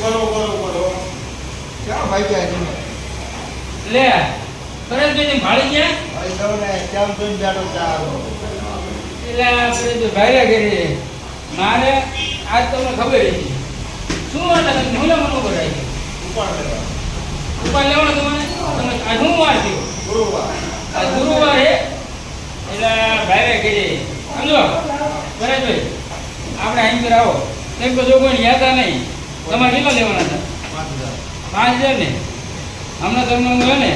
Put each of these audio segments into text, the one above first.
કરો કરો કરો ક્યાં ભાઈ ગયા? તમે લે પરેશભાઈ ભાળી ગયા ભાઈ સૌને કેમ જોઈને બેઠો તમને ખબર હતી શું વાર થયો ગુરુવાર આ ગુરુવાર હે એટલે ભાઈરા કરી સમજો? પરેશભાઈ આપણે અહીં આવો. એક બધો કોઈ યાદ નહીં. તમારે કેટલા લેવાના હતા પાંચ હજાર ને? હમણાં તમને હું ને,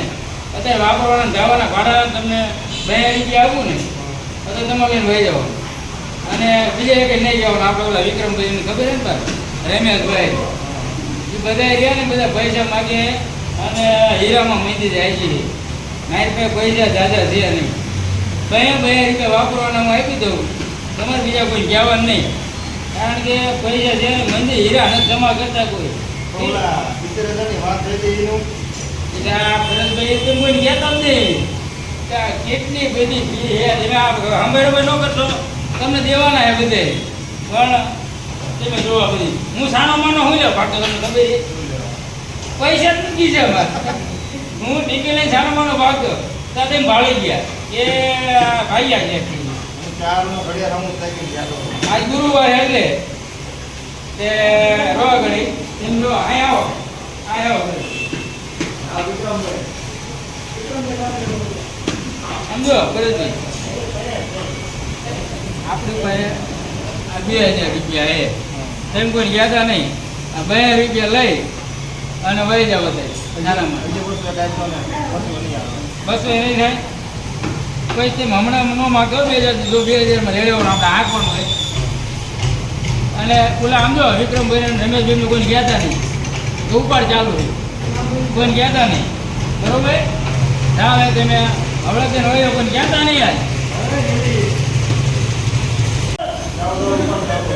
અત્યારે વાપરવાના જવાના ભાડા તમને બે રૂપિયા આવ્યું ને અત્યારે તમારે લઈને વહી જવાનું અને બીજા એક નહીં જવાનું આપણે ઓલા વિક્રમભાઈને ખબર છે ને ભાઈ રમેશભાઈ. એ બધા રહ્યા ને, બધા પૈસા માગે અને હીરામાં મીંદી જાય છે. પાસે પૈસા જાજા છે નહીં. બે બે રૂપિયા વાપરવાના હું આપી દઉં. તમારે બીજા કોઈ કહેવાનું નહીં. કારણ કે પૈસા છે મંદિર હીરા નથી જમા કરતા કોઈ. કેટલી બધી હંભાઈ ન કરશો. તમને દેવાના હે બધે. પણ તમે જોવા બધી. હું સાનો માનો હું લ્યો ભાગતો તમને ખબર પૈસા નથી છે હું ટીકી લઈને સાનો માનો ભાગતો. ત્યાં ભાળી ગયા કે ભાઈ. હું ચારનો ઘડિયાળ અમુક થઈ બેઠો આજ ગુરુવાર એટલે તે રોવા ઘડી એમ જો અહીં આવો. અહીં આવો. આ વિક્રમભાઈ. સમજો આપણી પાસે આ બે હજાર રૂપિયા એ તેમ કોઈ યાદા નહીં. આ બે હજાર રૂપિયા લઈ અને વહી જાવ આવે. બસો એ નહીં થાય. કોઈ તેમ હમણાં ન માગતો બે હજાર જો બે હજારમાં રેડ્યો આપણે આ પણ હોય? અને ઓલા સમજો વિક્રમભાઈ અને રમેશભાઈને કોઈ ગયા નહીં. તો ઉપાડ ચાલુ છે. કોઈ ગયા નહીં. બરોબર? ના હવે તમે હવે તેને હોય કોઈને ગયા નહીં યાર ચાલો તો વિક્રમ સાહેબ.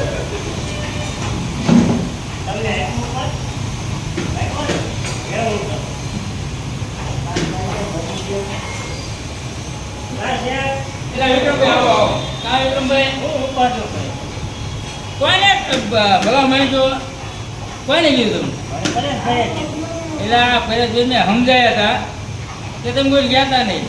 એટલે વિક્રમભાઈ આવો આવો કા વિક્રમભાઈ કોઈને બ- ભલા મળી તો કોને કીધું તમે એટલે આ પરેશભાઈને સમજાયા હતા કે તમે કોઈ ગયા હતા નહીં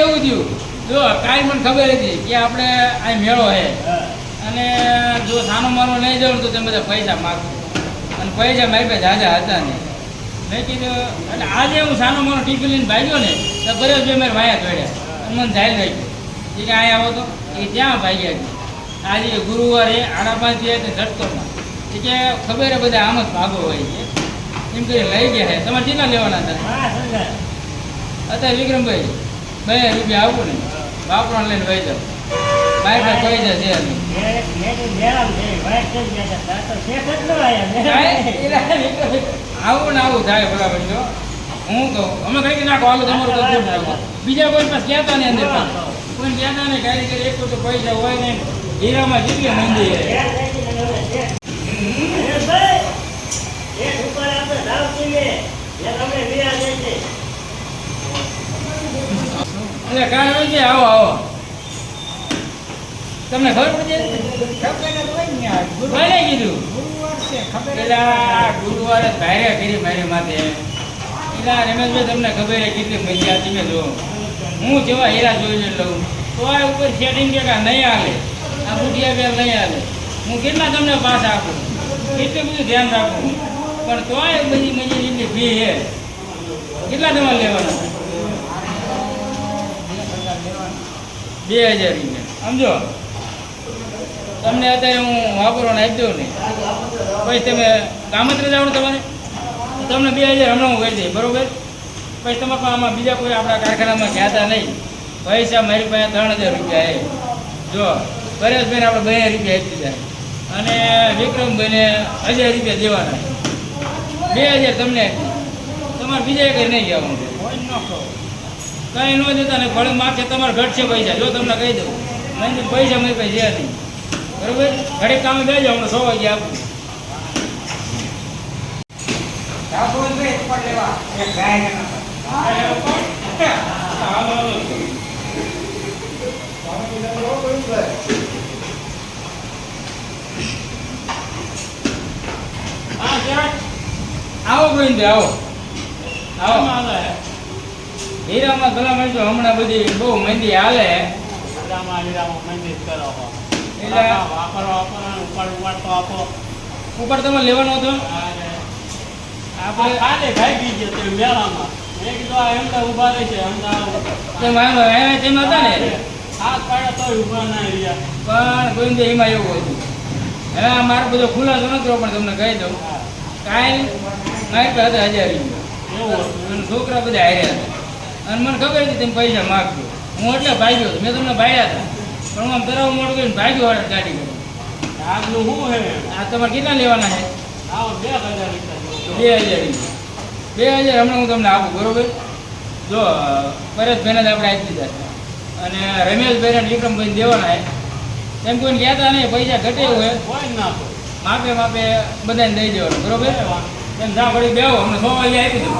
એવું થયું જો કાંઈ મને ખબર હતી કે આપણે આ મેળો છે અને જો સાનો માનો નહીં જાઉં તો તમે બધા પૈસા માગો. અને પૈસા મારી પાસે હતા નહીં મેં કીધું એટલે આજે હું સાનો મારો ટિફિન લઈને ભાગ્યો ને તો પરેશભાઈ મારે વાયા દોડ્યા મને ઝાલ રાખ્યું. એ કે અહીંયા આવો તો. એ ત્યાં ભાગ્યા છે? આજે ગુરુવારે આડા પાંચ થયા તે ઝટકોમાં. એ કે ખબર હે બધા આમ જ ભાગો હોય છે. એમ કરી લઈ ગયા છે. તમારે કેટલા લેવાના હતા? અત્યારે વિક્રમભાઈ બે રૂપિયા આપો ને. વાપરણ લઈને વહી જાઓ. છે નહીં કાંઈ? વિક્રમભાઈ, આવું ને આવું થાય બરાબર જો હું. કહું અમે કઈ નાખો આવું તમારું કશું બીજા કોઈ પાસે કહેતા નહીં અંદર. કોઈ કહેતા નહીં કરી એક તો પૈસા હોય ને હીરામાં જેટલી મંદી એટલે કારણ છે આવો આવો. તમને ખબર પડી ભાઈ કીધું. પેલા ગુરુવારે ભાઈ કરી મારી માથે. પેલા રમેશભાઈ તમને ખબર છે કેટલી મજા તમે જો હું જેવા હીરા જોઈને લઉં. તો આ ઉપર સેટિંગ કે નહીં હાલે. આ બુટિયા કે નહીં હાલે. હું કેટલા તમને પાસ આપું? કેટલું બધું ધ્યાન રાખું પણ તોય બધી મજા જેટલી ફી છે. કેટલા તમારે લેવાના? બે હજાર રૂપિયા. સમજો? તમને અત્યારે હું વાપરવાનું આપી દઉં ને. પછી તમે કામ જ જવાનું તમારે? તમને બે હજાર હમણાં હું કરી દઈશ બરોબર? પછી તમારે પણ આમાં બીજા કોઈ આપણા કારખાનામાં કહેતા નહીં. પૈસા મારી પાસે ત્રણ હજાર રૂપિયા એ જો પરેશભાઈને આપણે બે હજાર રૂપિયા આપી દીધા. અને વિક્રમભાઈને હજાર રૂપિયા દેવાના. બે હજાર તમને આપી તમારે બીજા કંઈ નહીં જવાનું કંઈ ન જતા ને ફળ માથે તમારે ઘટશે પૈસા. જો તમને કહી દઉં. નહીં પૈસા મારી પાસે જે હતી બરોબર? ઘરે કામે બે જાવ સો વાગે આપું. આવો ગોવિંદ આવો. આવો. હીરામાં ગલા તો હમણાં બધી બહુ મંદી હાલે. હીરામાં કરો એટલે- વાપરો, વાપરો, ઉપાડ, ઉપાડ તો આપો. ઉપર તમે લેવાનો હતો? આપણે કાલે ભાગી ગયો તે મેળામાં. મેં કીધું આ એમના ઊભા રહેશે, એમના તે તેમ હતા ને? હાથ પાડે તો ઊભા ના રહ્યા. પણ ગોવિંદભાઈ એમાં એવું હતું. હવે મારો બધો ખુલાસો નતો પણ તમને કહી દઉં. કાલ નાઈટ હતા હજારી અને છોકરા બધા હાર્યા હતા. અને મને ખબર હતી તેમ પૈસા માગજો હું એટલે ભાગ્યો ગયો મેં તમને ભાગ્યા હતા. પણ હું આમ તરાવ મોડું કરીને ભાગ્યો વાળા ગાડી કરી આગલું શું હે? આ તમારે કેટલા લેવાના છે? આવો બે હજાર બે હજાર બે હજાર હમણાં હું તમને આપું બરોબર? જો પરેશભાઈને જ આપણે આપી દીધા અને રમેશભાઈને વિક્રમભાઈને દેવાના છે. એમ કોઈને કહેતા નહીં પૈસા ઘટે હોય. માપે માપે બધાને દઈ દેવાનું બરોબર? એમ જા પડી બેહો અમને સો વાગે આપી દઉં.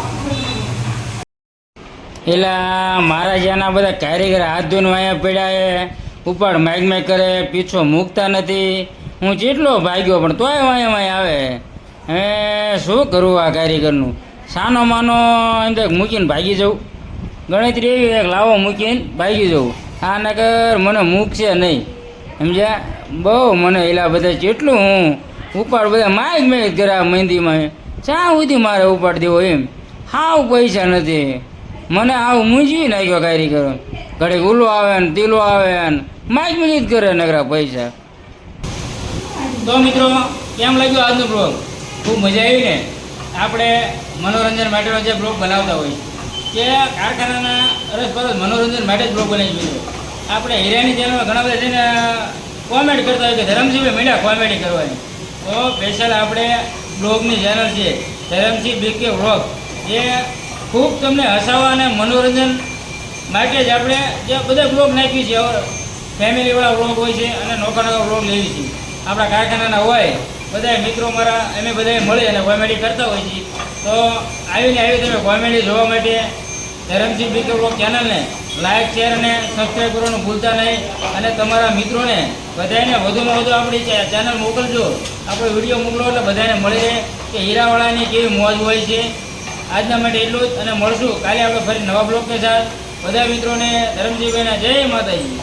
એલા, મારા જ્યાંના બધા કારીગર હાથ ધોઈને વાયા પડ્યા એ ઉપાડ માઇક મેં કરે, પીછો મૂકતા નથી. હું જેટલો ભાગ્યો પણ તોય વાંયા વાંય આવે. હે, શું કરવું આ કારીગરનું? સાનો માનો એમ તો મૂકીને ભાગી જવું ગણતરી એવી એક લાવો મૂકીને ભાગી જવું આ નગર મને મૂકશે નહીં. સમજ્યા? બહુ મને એલા બધા જેટલું હું ઉપાડ બધા માઇક મેં કર્યા મહેંદીમાં ચા સુધી મારે ઉપાડ દેવો એમ. હાવ પૈસા નથી. મને આવું મૂંઝવી નાખ્યો કાયરી કરો ઘડીક ઉલો આવે ને તીલો આવે ને માઇક મિનિટ કરે નગરા પૈસા. તો મિત્રો, કેમ લાગ્યો આજનો બ્લોગ ખૂબ મજા આવી ને? આપણે મનોરંજન માટેનો જે બ્લોગ બનાવતા હોય કે કારખાનાના અરસપરસ મનોરંજન માટે જ બ્લોગ બનાવી જોઈએ આપણે હીરાની ચેનલમાં ઘણા બધા જઈને કોમેડ કરતા હોય કે ધરમસિંહભાઈ મળ્યા કોમેડી કરવાની. તો સ્પેશિયલ આપણે બ્લોગની ચેનલ છે ધરમસિંહ બીકે વ્લોગ એ ખૂબ તમને હસાવવા અને મનોરંજન માટે જ આપણે જે બધા બ્લોગ નાખીએ છીએ ફેમિલીવાળા વ્લોગ હોય છે અને નોખા બ્લોગ લેવી છીએ આપણા કારખાનાના હોય બધા મિત્રો મારા, અમે બધા મળે અને કોમેડી કરતા હોય છીએ. તો આવીને આવી તમે કોમેડી જોવા માટે ધરમસિંહ બીકે વ્લોગ ચેનલને લાઇક શેર અને સબસ્ક્રાઈબ કરવાનું ભૂલતા નહીં. અને તમારા મિત્રોને બધાને વધુમાં વધુ આપણી ચેનલ મોકલજો. આપણો વીડિયો મોકલો એટલે બધાને મળી રહે કે હીરાવાળાની કેવી મોજ હોય છે. આજના માટે એટલું જ અને મળશું. કાલે આપણે ફરી નવા બ્લોક કે સાથ. બધા મિત્રોને ધરમજીભાઈના જય માતાજી.